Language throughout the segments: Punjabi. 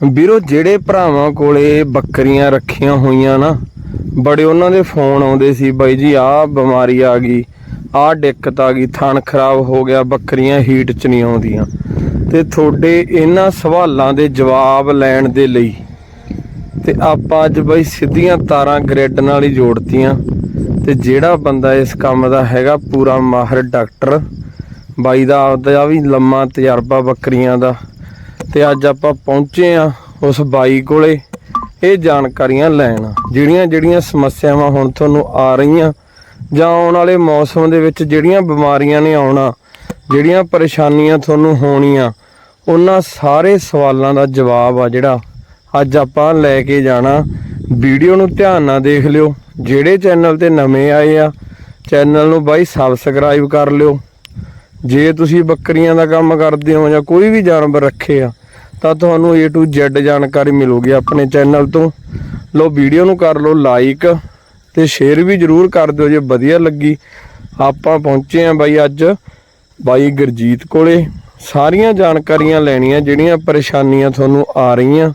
ਵੀਰੋ, ਜਿਹੜੇ ਭਰਾਵਾਂ ਕੋਲੇ ਬੱਕਰੀਆਂ ਰੱਖੀਆਂ ਹੋਈਆਂ ਨਾ, ਬੜੇ ਉਹਨਾਂ ਦੇ ਫੋਨ ਆਉਂਦੇ ਸੀ, ਬਾਈ ਜੀ, ਆਹ ਬਿਮਾਰੀ ਆ ਗਈ, ਆਹ ਦਿੱਕਤ ਆ ਗਈ, ਥਣ ਖਰਾਬ ਹੋ ਗਿਆ, ਬੱਕਰੀਆਂ ਹੀਟ ਚ ਨਹੀਂ ਆਉਂਦੀਆਂ। ਤੇ ਤੁਹਾਡੇ ਇਹਨਾਂ ਸਵਾਲਾਂ ਦੇ ਜਵਾਬ ਲੈਣ ਦੇ ਲਈ ਤੇ ਆਪਾਂ ਅੱਜ ਬਾਈ ਸਿੱਧੀਆਂ ਤਾਰਾਂ ਗ੍ਰਿਡ ਨਾਲ ਹੀ ਜੋੜਤੀਆਂ। ਤੇ ਜਿਹੜਾ ਬੰਦਾ ਇਸ ਕੰਮ ਦਾ ਹੈਗਾ ਪੂਰਾ ਮਾਹਰ ਡਾਕਟਰ, ਬਾਈ ਦਾ ਆਪਦਾ ਵੀ ਲੰਮਾ ਤਜਰਬਾ ਬੱਕਰੀਆਂ ਦਾ। ਤੇ ਅੱਜ ਆਪਾਂ ਪਹੁੰਚੇ ਆ ਉਸ ਬਾਈ ਕੋਲੇ। ਇਹ ਜਾਣਕਾਰੀਆਂ ਲੈਣ। ਜਿਹੜੀਆਂ ਜਿਹੜੀਆਂ ਸਮੱਸਿਆਵਾਂ ਹੁਣ ਤੁਹਾਨੂੰ ਆ ਰਹੀਆਂ ਜਾਂ ਆਉਣ ਵਾਲੇ ਮੌਸਮ ਦੇ ਵਿੱਚ ਜਿਹੜੀਆਂ ਬਿਮਾਰੀਆਂ ਨੇ ਆਉਣਾ, ਜਿਹੜੀਆਂ ਪਰੇਸ਼ਾਨੀਆਂ ਤੁਹਾਨੂੰ ਹੋਣੀਆਂ, ਉਹਨਾਂ ਸਾਰੇ ਸਵਾਲਾਂ ਦਾ ਜਵਾਬ ਆ ਜਿਹੜਾ ਅੱਜ ਆਪਾਂ ਲੈ ਕੇ ਜਾਣਾ। ਵੀਡੀਓ ਨੂੰ ਧਿਆਨ ਨਾਲ ਦੇਖ ਲਿਓ। ਜਿਹੜੇ ਚੈਨਲ ਤੇ ਨਵੇਂ ਆਏ ਆ, ਚੈਨਲ ਨੂੰ ਬਾਈ ਸਬਸਕ੍ਰਾਈਬ ਕਰ ਲਿਓ। ਜੇ ਤੁਸੀਂ ਬੱਕਰੀਆਂ ਦਾ ਕੰਮ ਕਰਦੇ ਹੋ ਜਾਂ ਕੋਈ ਵੀ ਜਾਨਵਰ ਰੱਖੇ ਆ, ਤਾਂ ਤੁਹਾਨੂੰ A to Z ਜਾਣਕਾਰੀ ਮਿਲੂਗੀ ਆਪਣੇ ਚੈਨਲ ਤੋਂ। ਲੋ ਵੀਡੀਓ ਨੂੰ ਕਰ ਲਓ ਲਾਈਕ ਤੇ ਸ਼ੇਅਰ ਵੀ ਜਰੂਰ ਕਰ ਦਿਓ ਜੇ ਵਧੀਆ ਲੱਗੀ। ਆਪਾਂ ਪਹੁੰਚੇ ਆ ਬਾਈ ਅੱਜ ਬਾਈ ਗੁਰਜੀਤ ਕੋਲੇ। ਸਾਰੀਆਂ ਜਾਣਕਾਰੀਆਂ ਲੈਣੀਆਂ, ਜਿਹੜੀਆਂ ਪਰੇਸ਼ਾਨੀਆਂ ਤੁਹਾਨੂੰ ਆ ਰਹੀਆਂ,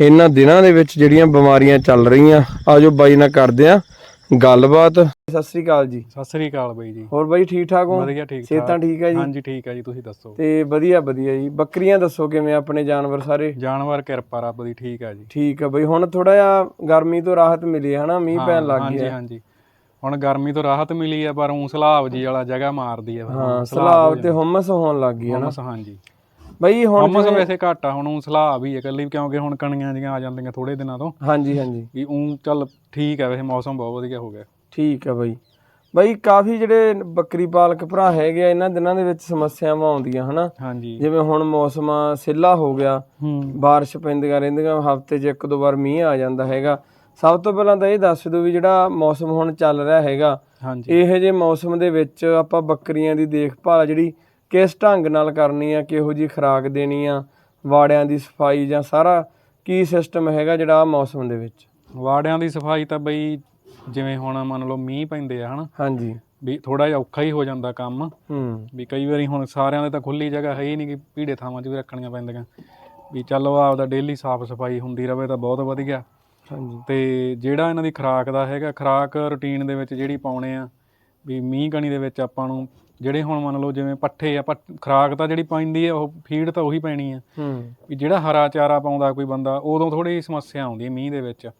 ਇਹਨਾਂ ਦਿਨਾਂ ਦੇ ਵਿੱਚ ਜਿਹੜੀਆਂ ਬਿਮਾਰੀਆਂ ਚੱਲ ਰਹੀਆਂ, ਆਜੋ ਬਾਈ ਨਾਲ ਕਰਦੇ ਆ ਗੱਲਬਾਤ। ਸਤਿ ਸ੍ਰੀ ਅਕਾਲ ਜੀ। ਸਤਿ ਸ੍ਰੀ ਅਕਾਲ ਬਾਈ ਜੀ। ਹੋਰ ਬਾਈ ਠੀਕ ਠਾਕ ਹੋ? ਵਧੀਆ ਠੀਕ ਸਿਹਤਾਂ ਠੀਕ। ਹੈ ਜੀ? ਹਾਂਜੀ ਠੀਕ ਹੈ ਜੀ ਤੁਸੀਂ ਦੱਸੋ? ਤੇ ਵਧੀਆ ਵਧੀਆ ਜੀ। ਬੱਕਰੀਆਂ ਦੱਸੋ ਕਿਵੇਂ ਆਪਣੇ ਜਾਨਵਰ ਸਾਰੇ? ਜਾਨਵਰ ਕਿਰਪਾ ਰੱਬ ਦੀ ਠੀਕ ਹੈ ਜੀ। ਠੀਕ ਆ ਬਈ ਹੁਣ ਥੋੜਾ ਜਿਹਾ ਗਰਮੀ ਤੋਂ ਰਾਹਤ ਮਿਲੀ ਹੈ ਹਨਾ? ਮੀਂਹ ਪੈਣ ਲੱਗ ਹਾਂਜੀ ਗਿਆ। ਹਾਂਜੀ। ਹੁਣ ਗਰਮੀ ਤੋਂ ਰਾਹਤ ਮਿਲੀ ਹੈ ਪਰ ਉਂ ਸਲਾਬ ਜੀ ਵਾਲਾ ਜਗ੍ਹਾ ਮਾਰਦੀ ਹੈ ਹਾਂ ਸਲਾਬ ਤੇ ਹੁਮਸ ਹੋਣ ਲੱਗ ਗਈ ਹਨਾ ਹਮਸ ਹਾਂਜੀ। ਬਈ ਹੁਣ ਹਮਸ ਵੈਸੇ ਘੱਟ ਆ ਹੁਣ ਉਂ ਸਲਾਬ ਹੀ ਹੈ ਇਕੱਲੀ ਕਿਉਂਕਿ ਹੁਣ ਕਣੀਆਂ ਜੀਆਂ ਆ ਜਾਂਦੀਆਂ ਥੋੜੇ ਦਿਨਾਂ ਤੋਂ। ਹਾਂਜੀ ਹਾਂਜੀ। ਵੀ ਉਂ ਚੱਲ ਠੀਕ ਹੈ ਵੈਸੇ ਮੌਸਮ ਬਹੁਤ ਵਧੀਆ ਹੋ ਗਿਆ। ਠੀਕ ਆ ਬਈ। ਬਈ ਕਾਫੀ ਜਿਹੜੇ ਬੱਕਰੀ ਪਾਲਕ ਭਰਾ ਹੈਗੇ ਆ ਇਹਨਾਂ ਦਿਨਾਂ ਦੇ ਵਿੱਚ ਸਮੱਸਿਆਵਾਂ ਆਉਂਦੀਆਂ ਹਨਾ? ਹਾਂਜੀ। ਜਿਵੇਂ ਹੁਣ ਮੌਸਮ ਸਿੱਲਾ ਹੋ ਗਿਆ ਬਾਰਿਸ਼ ਪੈਂਦੀਆਂ ਰਹਿੰਦੀਆਂ ਹਫ਼ਤੇ 'ਚ ਇੱਕ ਦੋ ਵਾਰ ਮੀਂਹ ਆ ਜਾਂਦਾ ਹੈਗਾ। ਸਭ ਤੋਂ ਪਹਿਲਾਂ ਤਾਂ ਇਹ ਦੱਸ ਦਿਓ ਵੀ ਜਿਹੜਾ ਮੌਸਮ ਹੁਣ ਚੱਲ ਰਿਹਾ ਹੈਗਾ ਇਹੋ ਜਿਹੇ ਮੌਸਮ ਦੇ ਵਿੱਚ ਆਪਾਂ ਬੱਕਰੀਆਂ ਦੀ ਦੇਖਭਾਲ ਜਿਹੜੀ ਕਿਸ ਢੰਗ ਨਾਲ ਕਰਨੀ ਆ ਕਿਹੋ ਜੀ ਖੁਰਾਕ ਦੇਣੀ ਆ ਵਾੜਿਆਂ ਦੀ ਸਫ਼ਾਈ ਜਾਂ ਸਾਰਾ ਕੀ ਸਿਸਟਮ ਹੈਗਾ ਜਿਹੜਾ ਮੌਸਮ ਦੇ ਵਿੱਚ? ਵਾੜਿਆਂ ਦੀ ਸਫ਼ਾਈ ਤਾਂ ਬਈ ਜਿਵੇਂ ਹੁਣ ਮੰਨ ਲਓ ਮੀਂਹ ਪੈਂਦੇ ਆ ਹਨਾ? ਹਾਂਜੀ। ਵੀ ਥੋੜਾ ਜਿਹਾ ਔਖਾ ਹੀ ਹੋ ਜਾਂਦਾ ਕੰਮ। ਹੂੰ। ਵੀ ਕਈ ਵਾਰੀ ਹੁਣ ਸਾਰਿਆਂ ਦੇ ਤਾਂ ਖੁੱਲੀ ਜਗ੍ਹਾ ਹੈ ਹੀ ਨਹੀਂ ਕਿ ਭੀੜੇ ਥਾਵਾਂ 'ਚ ਵੀ ਰੱਖਣੀਆਂ ਪੈਂਦੀਆਂ। ਵੀ ਚਲੋ ਆਪਦਾ ਡੇਲੀ ਸਾਫ਼ ਸਫ਼ਾਈ ਹੁੰਦੀ ਰਵੇ ਤਾਂ ਬਹੁਤ ਵਧੀਆ। ਹਾਂਜੀ। ਤੇ ਜਿਹੜਾ ਇਹਨਾਂ ਦੀ ਖੁਰਾਕ ਦਾ ਹੈਗਾ ਖੁਰਾਕ ਰੁਟੀਨ ਦੇ ਵਿੱਚ ਜਿਹੜੀ ਪਾਉਣੇ ਆ ਵੀ ਮੀਂਹ ਕਣੀ ਦੇ ਵਿੱਚ ਆਪਾਂ ਨੂੰ ਜਿਹੜੇ ਹੁਣ ਮੰਨ ਲਓ ਜਿਵੇਂ ਪੱਠੇ ਆ ਖੁਰਾਕ ਤਾਂ ਜਿਹੜੀ ਪੈਂਦੀ ਆ ਉਹ ਫੀਡ ਤਾਂ ਉਹੀ ਪੈਣੀ ਆ। ਹੂੰ। ਵੀ ਜਿਹੜਾ ਹਰਾ ਚਾਰਾ ਪਾਉਂਦਾ ਕੋਈ ਬੰਦਾ ਉਦੋਂ ਥੋੜੀ ਸਮੱਸਿਆ ਆਉਂਦੀ ਹੈ ਮੀਂਹ ਦੇ ਵਿੱਚ।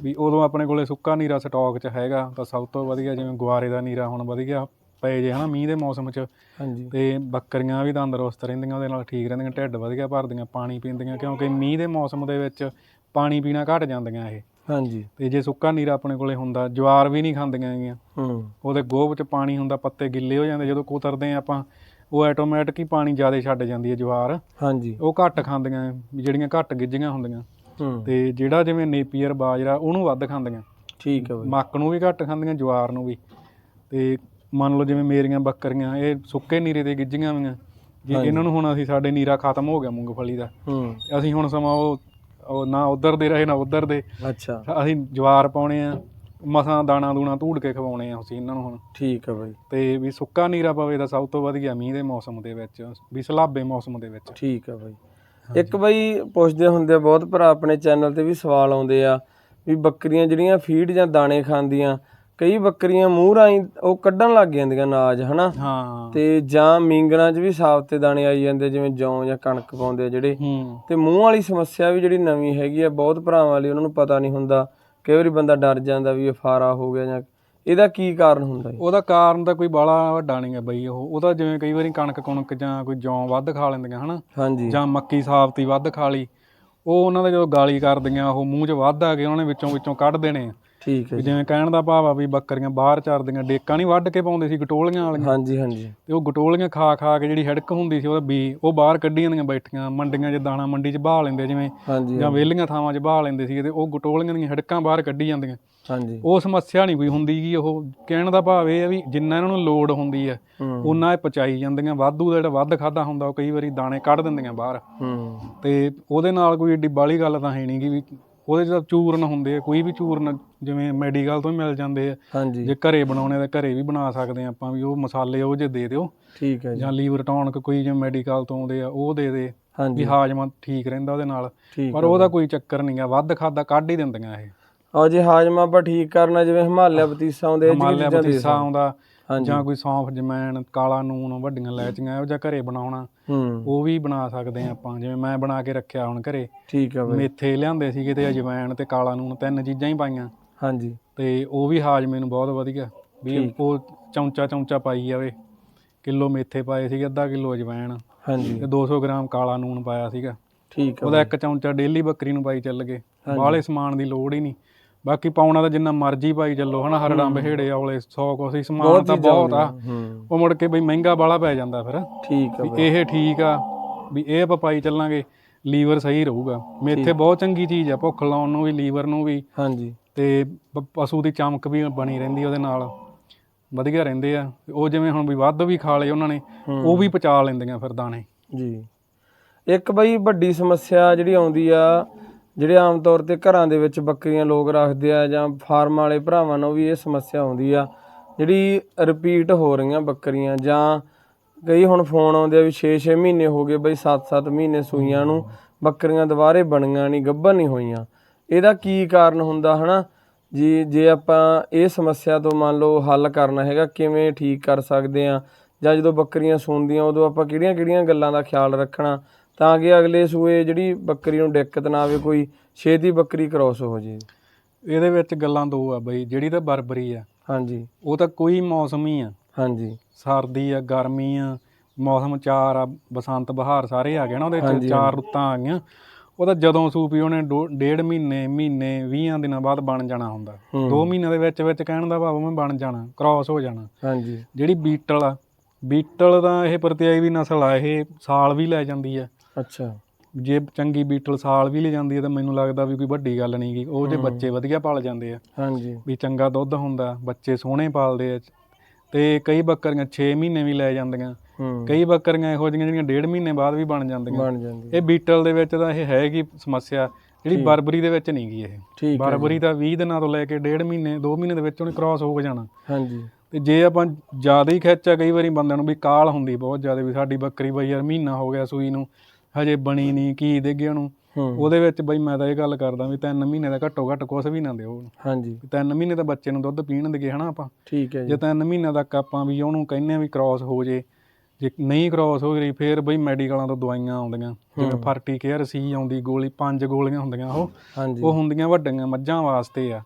ਵੀ ਉਦੋਂ ਆਪਣੇ ਕੋਲੇ ਸੁੱਕਾ ਨੀਰਾ ਸਟਾਕ 'ਚ ਹੈਗਾ ਤਾਂ ਸਭ ਤੋਂ ਵਧੀਆ ਜਿਵੇਂ ਗੁਆਰੇ ਦਾ ਨੀਰਾ ਹੁਣ ਵਧੀਆ ਪਏ ਜੇ ਹਨਾ ਮੀਂਹ ਦੇ ਮੌਸਮ 'ਚ। ਹਾਂਜੀ। ਤੇ ਬੱਕਰੀਆਂ ਵੀ ਤੰਦਰੁਸਤ ਰਹਿੰਦੀਆਂ ਉਹਦੇ ਨਾਲ ਠੀਕ ਰਹਿੰਦੀਆਂ ਢਿੱਡ ਵਧੀਆ ਭਰਦੀਆਂ ਪਾਣੀ ਪੀਂਦੀਆਂ ਕਿਉਂਕਿ ਮੀਂਹ ਦੇ ਮੌਸਮ ਦੇ ਵਿੱਚ ਪਾਣੀ ਪੀਣਾ ਘਟ ਜਾਂਦੀਆਂ ਇਹ। ਹਾਂਜੀ। ਤੇ ਜੇ ਸੁੱਕਾ ਨੀਰਾ ਆਪਣੇ ਕੋਲੇ ਹੁੰਦਾ ਜਵਾਰ ਵੀ ਨਹੀਂ ਖਾਂਦੀਆਂ ਹੈਗੀਆਂ। ਹੂੰ। ਉਹਦੇ ਗੋਭ 'ਚ ਪਾਣੀ ਹੁੰਦਾ ਪੱਤੇ ਗਿੱਲੇ ਹੋ ਜਾਂਦੇ ਜਦੋਂ ਕੁਤਰਦੇ ਆ ਆਪਾਂ ਉਹ ਆਟੋਮੈਟਿਕ ਹੀ ਪਾਣੀ ਜ਼ਿਆਦਾ ਛੱਡ ਜਾਂਦੀ ਹੈ ਜਵਾਰ। ਹਾਂਜੀ। ਉਹ ਘੱਟ ਖਾਂਦੀਆਂ ਜਿਹੜੀਆਂ ਘੱਟ ਗਿੱਜੀਆਂ ਹੁੰਦੀਆਂ। ਹੂੰ। ਤੇ ਜਿਹੜਾ ਜਿਵੇਂ ਨੇਪੀਅਰ ਬਾਜਰਾ ਉਹਨੂੰ ਵੱਧ ਖਾਂਦੀਆਂ। ਠੀਕ ਆ ਬਈ। ਮੱਕ ਨੂੰ ਵੀ ਘੱਟ ਖਾਂਦੀਆਂ ਜਵਾਰ ਨੂੰ ਵੀ। ਤੇ ਮੰਨ ਲਓ ਜਿਵੇਂ ਮੇਰੀਆਂ ਬੱਕਰੀਆਂ ਇਹ ਸੁੱਕੇ ਨੀਰੇ ਤੇ ਗਿੱਜੀਆਂ ਹੋਈਆਂ। ਜੇ ਇਹਨਾਂ ਨੂੰ ਹੁਣ ਅਸੀਂ ਸਾਡੇ ਨੀਰਾ ਖਤਮ ਹੋ ਗਿਆ ਮੂੰਗਫਲੀ ਦਾ। ਹੂੰ। ਅਸੀਂ ਹੁਣ ਸਮਾਂ ਉਹ ਉਹ ਨਾ ਉਧਰ ਦੇ ਰਹੇ ਨਾ ਉਧਰ ਦੇ। ਅੱਛਾ। ਅਸੀਂ ਜਵਾਰ ਪਾਉਣੇ ਆ ਮਸਾਂ ਦਾਣਾ ਦੂਣਾ ਧੂੜ ਕੇ ਖਵਾਉਣੇ ਆ ਅਸੀਂ ਇਹਨਾਂ ਨੂੰ ਹੁਣ। ਠੀਕ ਆ ਬਈ। ਤੇ ਵੀ ਸੁੱਕਾ ਨੀਰਾ ਪਵੇ ਤਾਂ ਸਭ ਤੋਂ ਵਧੀਆ ਮੀਂਹ ਦੇ ਮੌਸਮ ਦੇ ਵਿੱਚ ਵੀ ਸਲਾਬੇ ਮੌਸਮ ਦੇ ਵਿੱਚ। ਠੀਕ ਆ ਬਈ। ਇੱਕ ਬਈ ਪੁੱਛਦੇ ਹੁੰਦੇ ਆ ਬਹੁਤ ਭਰਾ ਆਪਣੇ ਚੈਨਲ ਤੇ ਵੀ ਸਵਾਲ ਆਉਂਦੇ ਆ ਵੀ ਬੱਕਰੀਆਂ ਜਿਹੜੀਆਂ ਫੀਡ ਜਾਂ ਦਾਣੇ ਖਾਂਦੀਆਂ ਕਈ ਬੱਕਰੀਆਂ ਮੂੰਹ ਰਾਹੀਂ ਉਹ ਕੱਢਣ ਲੱਗ ਜਾਂਦੀਆਂ ਨਾਜ ਹਨਾ? ਹਾਂ। ਤੇ ਜਾਂ ਮੀਂਗਣਾ 'ਚ ਵੀ ਸਾਫਤੇ ਦਾਣੇ ਆਈ ਜਾਂਦੇ ਜਿਵੇਂ ਜੌਂ ਜਾਂ ਕਣਕ ਪਾਉਂਦੇ ਆ ਜਿਹੜੇ। ਤੇ ਮੂੰਹ ਵਾਲੀ ਸਮੱਸਿਆ ਵੀ ਜਿਹੜੀ ਨਵੀਂ ਹੈਗੀ ਆ ਬਹੁਤ ਭਰਾਵਾਂ ਵਾਲੀ ਉਹਨਾਂ ਨੂੰ ਪਤਾ ਨਹੀਂ ਹੁੰਦਾ। ਕਈ ਵਾਰੀ ਬੰਦਾ ਡਰ ਜਾਂਦਾ ਵੀ ਇਹ ਫਾਰਾ ਹੋ ਗਿਆ ਜਾਂ ਇਹਦਾ ਕੀ ਕਾਰਨ ਹੁੰਦਾ ਹੈ ਉਹਦਾ ਕਾਰਨ ਤਾਂ ਕੋਈ ਬਾਲਾ ਵੱਡਾ ਨਹੀਂ ਹੈ ਬਈ ਉਹ। ਉਹਦਾ ਜਿਵੇਂ ਕਈ ਵਾਰੀ ਕਣਕ ਕੁਣਕ ਜਾਂ ਕੋਈ ਜੌਂ ਵੱਧ ਖਾ ਲੈਂਦੀਆਂ ਹਨਾ? ਹਾਂਜੀ। ਜਾਂ ਮੱਕੀ ਸਾਫਤੀ ਵੱਧ ਖਾ ਲਈ। ਉਹ ਉਹਨਾਂ ਦੇ ਜਦੋਂ ਗਾਲੀ ਕਰਦੀਆਂ ਉਹ ਮੂੰਹ 'ਚ ਵੱਧ ਆ ਕੇ ਉਹਨਾਂ ਨੇ ਵਿੱਚੋਂ ਵਿੱਚੋਂ ਕੱਢ ਦੇਣੇ ਆ। ਠੀਕ ਹੈ ਵੀ ਜਿਵੇਂ ਕਹਿਣ ਦਾ ਭਾਵ ਆ ਵੀ ਬੱਕਰੀਆਂ ਬਾਹਰ ਚਰਦੀਆਂ ਡੇਕਾਂ ਨਹੀਂ ਵੱਢ ਕੇ ਪਾਉਂਦੇ ਸੀ ਗਟੋਲੀਆਂ ਵਾਲੀਆਂ। ਹਾਂਜੀ ਹਾਂਜੀ। ਤੇ ਉਹ ਗਟੋਲੀਆਂ ਖਾ ਖਾ ਕੇ ਜਿਹੜੀ ਹੜਕ ਹੁੰਦੀ ਸੀ ਉਹਦਾ ਬੀ ਉਹ ਬਾਹਰ ਕੱਢੀ ਜਾਂਦੀਆਂ ਬੈਠੀਆਂ ਮੰਡੀਆਂ 'ਚ ਦਾਣਾ ਮੰਡੀ 'ਚ ਬਾਹ ਲੈਂਦੇ ਜਿਵੇਂ ਜਾਂ ਵਿਹਲੀਆਂ ਥਾਵਾਂ 'ਚ ਬਾਹ ਲੈਂਦੇ ਸੀ ਤੇ ਉਹ ਗਟੋਲੀਆਂ ਦੀਆਂ ਹੜਕਾਂ ਬਾਹਰ ਕੱਢੀ ਜਾਂਦੀਆਂ। ਹਾਂਜੀ। ਉਹ ਸਮੱਸਿਆ ਨਹੀਂ ਕੋਈ ਹੁੰਦੀ ਗੀ ਉਹ ਕਹਿਣ ਦਾ ਭਾਵ ਇਹ ਆ ਵੀ ਜਿੰਨਾ ਇਹਨਾਂ ਨੂੰ ਲੋੜ ਹੁੰਦੀ ਹੈ ਹੂੰ। ਉਹਨਾਂ ਇਹ ਪਚਾਈ ਜਾਂਦੀਆਂ ਵਾਧੂ ਦਾ ਜਿਹੜਾ ਵੱਧ ਖਾਦਾ ਹੁੰਦਾ ਉਹ ਕਈ ਵਾਰੀ ਦਾਣੇ ਕੱਢ ਦਿੰਦੀਆਂ ਬਾਹਰ। ਹੂੰ। ਤੇ ਉਹਦੇ ਨਾਲ ਕੋਈ ਏਡੀ ਬਾਲੀ ਗੱਲ ਤਾਂ ਹੈ ਨਹੀਂ ਗੀ ਵੀ ਉਹਦੇ ਤਾਂ ਚੂਰਨ ਹੁੰਦੇ ਆ ਕੋਈ ਵੀ ਚੂਰਨ ਜਿਵੇਂ ਮੈਡੀਕਲ ਤੋਂ ਹੀ ਮਿਲ ਜਾਂਦੇ ਆ। ਹਾਂਜੀ। ਜੇ ਘਰੇ ਬਣਾਉਣੇ ਤਾਂ ਘਰੇ ਵੀ ਬਣਾ ਸਕਦੇ ਆ ਆਪਾਂ ਵੀ ਉਹ ਮਸਾਲੇ ਉਹ ਜੇ ਦੇ ਦਿਓ। ਠੀਕ ਹੈ ਜੀ। ਜਾਂ ਲੀਵਰ ਟੌਨਕ ਕੋਈ ਜਿਵੇਂ ਮੈਡੀਕਲ ਤੋਂ ਆਉਂਦੇ ਆ ਉਹ ਦੇ ਦੇ। ਹਾਂਜੀ। ਹਾਜ਼ਮਾ ਠੀਕ ਰਹਿੰਦਾ ਉਹਦੇ ਨਾਲ। ਪਰ ਉਹਦਾ ਕੋਈ ਚੱਕਰ ਨਹੀਂ ਆ ਵੱਧ ਖਾਦਾ ਕੱਢ ਹੀ ਦਿੰਦੀਆਂ ਇਹ। ਆ ਜੇ ਹਾਜਮਾ ਆਪਾਂ ਠੀਕ ਕਰਨਾ ਜਿਵੇਂ ਹਿਮਾਲਿਆ ਬਤੀਸਾ ਆਉਂਦੇ ਇਹ ਹਿਮਾਲਿਆ ਬਤੀਸਾ ਆਉਂਦਾ ਜਾਂ ਕੋਈ ਸੌਂਫ ਜਮੈਣ ਕਾਲਾ ਨੂਨ ਵੱਡੀਆਂ ਇਲਾਇਚੀਆਂ ਇਹੋ ਜਿਹਾ ਘਰੇ ਬਣਾਉਣਾ। ਹੂੰ। ਉਹ ਵੀ ਬਣਾ ਸਕਦੇ ਆ ਆਪਾਂ। ਜਿਵੇਂ ਮੈਂ ਬਣਾ ਕੇ ਰੱਖਿਆ ਹੁਣ ਘਰੇ। ਠੀਕ ਆ ਬਾਈ। ਮੇਥੇ ਲਿਆਂਦੇ ਸੀਗੇ ਤੇ ਅਜਵਾਇਣ ਤੇ ਕਾਲਾ ਨੂਨ ਤਿੰਨ ਚੀਜ਼ਾਂ ਹੀ ਪਾਈਆਂ। ਹਾਂਜੀ। ਤੇ ਉਹ ਵੀ ਹਾਜ਼ਮੇ ਨੂੰ ਬਹੁਤ ਵਧੀਆ। ਵੀ ਉਹ ਚਮਚਾ ਚਮਚਾ ਪਾਈ ਜਾਵੇ। ਕਿਲੋ ਮੇਥੇ ਪਾਏ ਸੀਗੇ ਅੱਧਾ ਕਿਲੋ ਅਜਵਾਇਣ। ਹਾਂਜੀ। ਤੇ 200 ਗ੍ਰਾਮ ਕਾਲਾ ਨੂਨ ਪਾਇਆ ਸੀਗਾ। ਠੀਕ ਆ ਉਹਦਾ ਇੱਕ ਚਮਚਾ ਡੇਲੀ ਬੱਕਰੀ ਨੂੰ ਪਾਈ ਚੱਲ ਗਏ। ਬਾਹਲੇ ਸਮਾਨ ਦੀ ਲੋੜ ਹੀ ਨਹੀਂ। ਬਾਕੀ ਪਾਉਣਾ ਤਾਂ ਜਿੰਨਾ ਮਰਜ਼ੀ ਪਾਈ ਚੱਲੋ ਹਨਾ ਹਰੜਾਂ ਬਹੇੜੇ ਔਲੇ 100 ਕੋਸੀ ਸਮਾਨ ਤਾਂ ਬਹੁਤ ਆ। ਉਹ ਮੁੜ ਕੇ ਬਈ ਮਹਿੰਗਾ ਬਾਹਲਾ ਪੈ ਜਾਂਦਾ ਫਿਰ। ਠੀਕ ਆ ਵੀ ਇਹ ਠੀਕ ਆ ਵੀ ਇਹ ਆਪਾਂ ਪਾਈ ਚੱਲਾਂਗੇ ਲੀਵਰ ਸਹੀ ਰਹੂਗਾ। ਮੇਥੇ ਬਹੁਤ ਚੰਗੀ ਚੀਜ਼ ਆ ਭੁੱਖ ਲਾਉਣ ਨੂੰ ਵੀ ਲੀਵਰ ਨੂੰ ਵੀ। ਹਾਂਜੀ। ਤੇ ਪਸ਼ੂ ਦੀ ਚਮਕ ਵੀ ਬਣੀ ਰਹਿੰਦੀ ਉਹਦੇ ਨਾਲ। ਵਧੀਆ ਰਹਿੰਦੇ ਆ। ਉਹ ਜਿਵੇਂ ਹੁਣ ਵੀ ਵੱਧ ਵੀ ਖਾ ਲਏ ਉਹਨਾਂ ਨੇ ਉਹ ਵੀ ਪਚਾ ਲੈਂਦੀਆਂ ਫਿਰ ਦਾਣੇ। ਜੀ। ਇੱਕ ਬਈ ਵੱਡੀ ਸਮੱਸਿਆ ਜਿਹੜੀ ਆਉਂਦੀ ਆ ਜਿਹੜੇ ਆਮ ਤੌਰ ਤੇ ਘਰਾਂ ਦੇ ਵਿੱਚ ਬੱਕਰੀਆਂ ਲੋਕ ਰੱਖਦੇ ਆ ਜਾਂ ਫਾਰਮ ਵਾਲੇ ਭਰਾਵਾਂ ਨੂੰ ਵੀ ਇਹ ਸਮੱਸਿਆ ਆਉਂਦੀ ਆ, ਜਿਹੜੀ ਰਿਪੀਟ ਹੋ ਰਹੀਆਂ ਬੱਕਰੀਆਂ ਜਾਂ ਕਈ ਹੁਣ ਫੋਨ ਆਉਂਦੇ ਆ ਵੀ 6-6 ਮਹੀਨੇ ਹੋ ਗਏ ਬਈ 7-7 ਮਹੀਨੇ ਸੂਈਆਂ ਨੂੰ, ਬੱਕਰੀਆਂ ਦੁਬਾਰੇ ਬਣੀਆਂ ਨਹੀਂ ਗੱਭਰ ਨਹੀਂ ਹੋਈਆਂ। ਇਹਦਾ ਕੀ ਕਾਰਨ ਹੁੰਦਾ ਹਨਾ? ਜੀ, ਜੇ ਆਪਾਂ ਇਹ ਸਮੱਸਿਆ ਤੋਂ ਮੰਨ ਲਓ ਹੱਲ ਕਰਨਾ ਹੈਗਾ, ਕਿਵੇਂ ਠੀਕ ਕਰ ਸਕਦੇ ਆ? ਜਾਂ ਜਦੋਂ ਬੱਕਰੀਆਂ ਸੂਣਦੀਆਂ ਉਦੋਂ ਆਪਾਂ ਕਿਹੜੀਆਂ-ਕਿਹੜੀਆਂ ਗੱਲਾਂ ਦਾ ਖਿਆਲ ਰੱਖਣਾ? ਤਾਂ ਕਿ ਅਗਲੇ ਸੂਏ ਜਿਹੜੀ ਬੱਕਰੀ ਨੂੰ ਦਿੱਕਤ ਨਾ ਆਵੇ ਕੋਈ ਛੇਤੀ ਬੱਕਰੀ ਕ੍ਰੋਸ ਹੋ ਜੇ। ਇਹਦੇ ਵਿੱਚ ਗੱਲਾਂ ਦੋ ਆ ਬਈ ਜਿਹੜੀ ਤਾਂ ਬਰਬਰੀ ਆ ਹਾਂਜੀ। ਉਹ ਤਾਂ ਕੋਈ ਮੌਸਮ ਹੀ ਆ। ਹਾਂਜੀ। ਸਰਦੀ ਆ ਗਰਮੀ ਆ ਮੌਸਮ ਚਾਰ ਆ ਬਸੰਤ ਬਹਾਰ ਸਾਰੇ ਆ ਗਏ ਨਾ ਉਹਦੇ ਚ ਚਾਰ ਰੁੱਤਾਂ ਆ ਗਈਆਂ। ਉਹ ਤਾਂ ਜਦੋਂ ਸੂਪੀ ਉਹਨੇ ਡੇਢ ਮਹੀਨੇ ਮਹੀਨੇ 20 ਦਿਨਾਂ ਬਾਅਦ ਬਣ ਜਾਣਾ ਹੁੰਦਾ। ਹੂੰ। 2 ਮਹੀਨਿਆਂ ਦੇ ਵਿੱਚ ਵਿੱਚ ਕਹਿਣ ਦਾ ਭਾਵ ਮੈਂ ਬਣ ਜਾਣਾ ਕ੍ਰਾਸ ਹੋ ਜਾਣਾ। ਹਾਂਜੀ। ਜਿਹੜੀ ਬੀਟਲ ਆ ਬੀਟਲ ਦਾ ਇਹ ਪ੍ਰਤਿਆਈ ਵੀ ਨਸਲ ਆ ਇਹ ਸਾਲ ਵੀ ਲੈ ਜਾਂਦੀ ਆ। ਅੱਛਾ। ਜੇ ਚੰਗੀ ਬੀਟਲ ਸਾਲ ਵੀ ਲੈ ਜਾਂਦੀ ਹੈ ਤਾਂ ਮੈਨੂੰ ਲੱਗਦਾ ਵੀ ਕੋਈ ਵੱਡੀ ਗੱਲ ਨਹੀਂ ਗੀ। ਉਹ ਜੇ ਬੱਚੇ ਵਧੀਆ ਪਲ ਜਾਂਦੇ ਆ। ਹਾਂਜੀ। ਵੀ ਚੰਗਾ ਦੁੱਧ ਹੁੰਦਾ ਬੱਚੇ ਸੋਹਣੇ ਪਾਲਦੇ ਆ। ਤੇ ਕਈ ਬੱਕਰੀਆਂ 6 ਮਹੀਨੇ ਵੀ ਲੈ ਜਾਂਦੀਆਂ। ਹੂੰ। ਕਈ ਬੱਕਰੀਆਂ ਇਹੋ ਜਿਹੀਆਂ ਜਿਹੜੀਆਂ ਡੇਢ ਮਹੀਨੇ ਬਾਅਦ ਵੀ ਬਣ ਜਾਂਦੀਆਂ। ਬਣ ਜਾਂਦੀ ਇਹ ਬੀਟਲ ਦੇ ਵਿੱਚ ਤਾਂ ਇਹ ਹੈਗੀ ਸਮੱਸਿਆ ਜਿਹੜੀ ਬਰਬਰੀ ਦੇ ਵਿੱਚ ਨਹੀਂ ਗਈ ਇਹ। ਠੀਕ ਹੈ ਬਰਬਰੀ ਤਾਂ 20 ਦਿਨਾਂ ਤੋਂ ਲੈ ਕੇ ਡੇਢ ਮਹੀਨੇ 2 ਮਹੀਨੇ ਦੇ ਵਿੱਚ ਉਹਨੇ ਕ੍ਰਾਸ ਹੋ ਜਾਣਾ। ਹਾਂਜੀ। ਤੇ ਜੇ ਆਪਾਂ ਜ਼ਿਆਦਾ ਹੀ ਖਿੱਚਿਆ ਕਈ ਵਾਰੀ ਬੰਦਿਆਂ ਨੂੰ ਵੀ ਕਾਲ ਹੁੰਦੀ ਬਹੁਤ ਜ਼ਿਆਦਾ ਵੀ ਸਾਡੀ ਬੱਕਰੀ ਬਈ ਯਾਰ ਮਹੀਨਾ ਹੋ ਗਿਆ ਸੂਈ ਨੂੰ। ਹਜੇ ਬਣੀ ਨਹੀਂ ਕੀ ਦੇਗੇ ਉਹਨੂੰ? ਹੂੰ। ਉਹਦੇ ਵਿੱਚ ਬਈ ਮੈਂ ਤਾਂ ਇਹ ਗੱਲ ਕਰਦਾ ਵੀ ਤਿੰਨ ਮਹੀਨੇ ਦਾ ਘੱਟੋ ਘੱਟ ਕੁਛ ਵੀ ਨਾ ਦਿਓ ਹਾਂਜੀ। ਵੀ ਤਿੰਨ ਮਹੀਨੇ ਤਾਂ ਬੱਚੇ ਨੂੰ ਦੁੱਧ ਪੀਣ ਦੇਗੇ ਹਨਾ ਆਪਾਂ? ਠੀਕ ਹੈ ਜੀ। ਜੇ ਤਿੰਨ ਮਹੀਨਿਆਂ ਤੱਕ ਆਪਾਂ ਵੀ ਉਹਨੂੰ ਕਹਿੰਨੇ ਵੀ ਕ੍ਰਾਸ ਹੋ ਜੇ ਜੇ ਨਹੀਂ ਕ੍ਰਾਸ ਹੋ ਰਹੀ ਫੇਰ ਬਈ ਮੈਡੀਕਲਾਂ ਤੋਂ ਦਵਾਈਆਂ ਆਉਂਦੀਆਂ। ਜਿਵੇਂ ਫਰਟੀ ਕੇਅਰ ਸੀ ਆਉਂਦੀ ਗੋਲੀ ਪੰਜ ਗੋਲੀਆਂ ਹੁੰਦੀਆਂ ਉਹ। ਉਹ ਹੁੰਦੀਆਂ ਵੱਡੀਆਂ ਮੱਝਾਂ ਵਾਸਤੇ ਆ।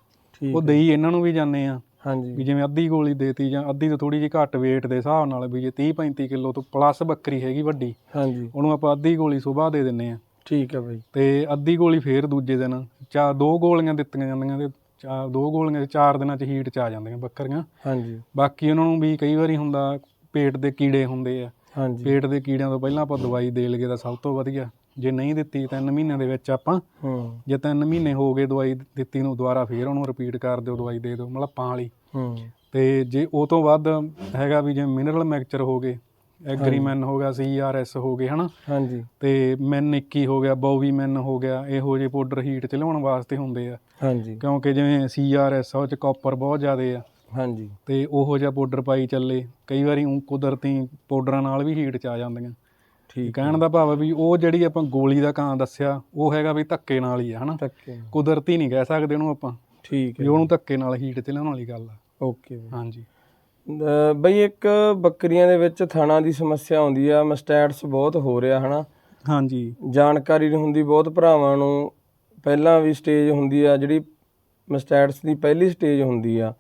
ਉਹ ਦੇਈ ਇਹਨਾਂ ਨੂੰ ਵੀ ਜਾਂਦੇ ਆ। ਹਾਂਜੀ। ਵੀ ਜਿਵੇਂ ਅੱਧੀ ਗੋਲੀ ਦੇਤੀ ਜਾਂ ਅੱਧੀ ਤੋਂ ਥੋੜੀ ਜਿਹੀ ਘੱਟ weight ਦੇ ਹਿਸਾਬ ਨਾਲ ਵੀ ਜੇ 30 35 ਕਿਲੋ ਤੋਂ ਪਲੱਸ ਬੱਕਰੀ ਹੈਗੀ ਵੱਡੀ ਹਾਂਜੀ। ਉਹਨੂੰ ਆਪਾਂ ਅੱਧੀ ਗੋਲੀ ਸਵੇਰ ਦੇ ਦਿੰਨੇ ਆ ਠੀਕ ਹੈ ਬਈ। ਤੇ ਅੱਧੀ ਗੋਲੀ ਫੇਰ ਦੂਜੇ ਦਿਨ ਚਾ ਦੋ ਗੋਲੀਆਂ ਦਿੱਤੀਆਂ ਜਾਂਦੀਆਂ ਤੇ ਚਾ ਦੋ ਗੋਲੀਆਂ ਤੇ ਚਾਰ ਦਿਨਾਂ ਚ ਹੀਟ ਚ ਆ ਜਾਂਦੀਆਂ ਬੱਕਰੀਆਂ। ਹਾਂਜੀ। ਬਾਕੀ ਉਹਨਾਂ ਨੂੰ ਵੀ ਕਈ ਵਾਰੀ ਹੁੰਦਾ ਪੇਟ ਦੇ ਕੀੜੇ ਹੁੰਦੇ ਆ। ਹਾਂਜੀ। ਪੇਟ ਦੇ ਕੀੜਿਆਂ ਤੋਂ ਪਹਿਲਾਂ ਆਪਾਂ ਦਵਾਈ ਦੇ ਲਈਏ ਤਾਂ ਸਭ ਤੋਂ ਵਧੀਆ। ਜੇ ਨਹੀਂ ਦਿੱਤੀ ਤਿੰਨ ਮਹੀਨਿਆਂ ਦੇ ਵਿੱਚ ਆਪਾਂ ਹੂੰ। ਜੇ ਤਿੰਨ ਮਹੀਨੇ ਹੋ ਗਏ ਦਵਾਈ ਦਿੱਤੀ ਨੂੰ ਦੁਬਾਰਾ ਫੇਰ ਉਹਨੂੰ ਰਿਪੀਟ ਕਰ ਦਿਓ ਦਵਾਈ ਦੇ ਦਿਓ ਮਤਲਬ ਪਾਂ ਵਾਲੀ ਹੂੰ। ਤੇ ਜੇ ਉਹ ਤੋਂ ਵੱਧ ਹੈਗਾ ਵੀ ਜਿਵੇਂ ਮਿਨਰਲ ਮਿਕਸਚਰ ਹੋ ਗਏ ਐਗਰੀਮੈਨ ਹੋ ਗਿਆ ਸੀਆਰਐਸ ਹੋ ਗਏ ਹਨਾ? ਹਾਂਜੀ। ਤੇ ਮੈਨ 21 ਹੋ ਗਿਆ ਬੋਵੀ ਮੈਨ ਹੋ ਗਿਆ ਇਹੋ ਜਿਹੇ ਪਾਊਡਰ ਹੀਟ ਚ ਲਿਆਉਣ ਵਾਸਤੇ ਹੁੰਦੇ ਆ। ਹਾਂਜੀ। ਕਿਉਂਕਿ ਜਿਵੇਂ ਸੀਆਰਐਸ ਉਹ ਚ ਕਾਪਰ ਬਹੁਤ ਜ਼ਿਆਦੇ ਆ। ਹਾਂਜੀ। ਤੇ ਉਹੋ ਜਿਹਾ ਪਾਊਡਰ ਪਾਈ ਚੱਲੇ ਕਈ ਵਾਰੀ ਊਂ ਕੁਦਰਤੀ ਪਾਊਡਰਾਂ ਨਾਲ ਵੀ ਹੀਟ ਚ ਆ ਜਾਂਦੀਆਂ। ਠੀਕ ਕਹਿਣ ਦਾ ਭਾਵ ਹੈ ਵੀ ਉਹ ਜਿਹੜੀ ਆਪਾਂ ਗੋਲੀ ਦਾ ਕਾਂ ਦੱਸਿਆ ਉਹ ਹੈਗਾ ਵੀ ਧੱਕੇ ਨਾਲ ਹੀ ਆ ਹਨਾ? ਕੁਦਰਤੀ ਨਹੀਂ ਕਹਿ ਸਕਦੇ ਉਹਨੂੰ ਆਪਾਂ। ਠੀਕ ਵੀ ਹੈ ਉਹਨੂੰ ਧੱਕੇ ਨਾਲ ਹੀਟ ਤੇ ਲਿਆਉਣ ਵਾਲੀ ਗੱਲ ਆ। ਓਕੇ ਹਾਂਜੀ। ਬਈ ਇੱਕ ਬੱਕਰੀਆਂ ਦੇ ਵਿੱਚ ਥਣਾ ਦੀ ਸਮੱਸਿਆ ਆਉਂਦੀ ਆ ਮਸਟੈਟਸ ਬਹੁਤ ਹੋ ਰਿਹਾ ਹਨਾ। ਹਾਂਜੀ। ਜਾਣਕਾਰੀ ਨਹੀਂ ਹੁੰਦੀ ਬਹੁਤ ਭਰਾਵਾਂ ਨੂੰ ਪਹਿਲਾਂ ਵੀ ਸਟੇਜ ਹੁੰਦੀ ਆ ਜਿਹੜੀ ਮਸਟੈਟਸ ਦੀ ਪਹਿਲੀ ਸਟੇਜ ਹੁੰਦੀ ਆ।